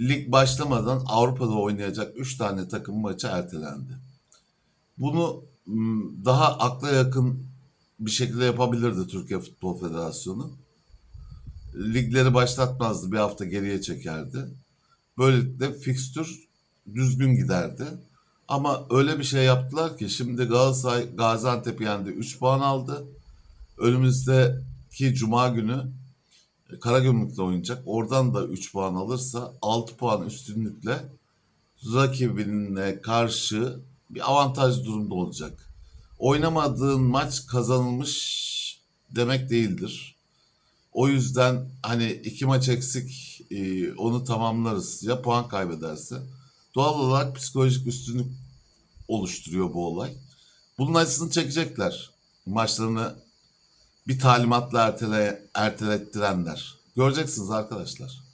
lig başlamadan Avrupa'da oynayacak 3 tane takım maçı ertelendi. Bunu daha akla yakın bir şekilde yapabilirdi Türkiye Futbol Federasyonu. Ligleri başlatmazdı, bir hafta geriye çekerdi. Böylelikle fikstür düzgün giderdi. Ama öyle bir şey yaptılar ki şimdi Galatasaray Gaziantep'i yendi 3 puan aldı. Önümüzdeki cuma günü Karagümrük'le oynayacak. Oradan da 3 puan alırsa 6 puan üstünlükle rakibine karşı bir avantaj durumda olacak. Oynamadığın maç kazanılmış demek değildir. O yüzden hani iki maç eksik e, onu tamamlarız. Ya puan kaybederse. Doğal olarak psikolojik üstünlük oluşturuyor bu olay. Bunun acısını çekecekler. Maçlarını bir talimatla ertele, ertelettirenler. Göreceksiniz arkadaşlar.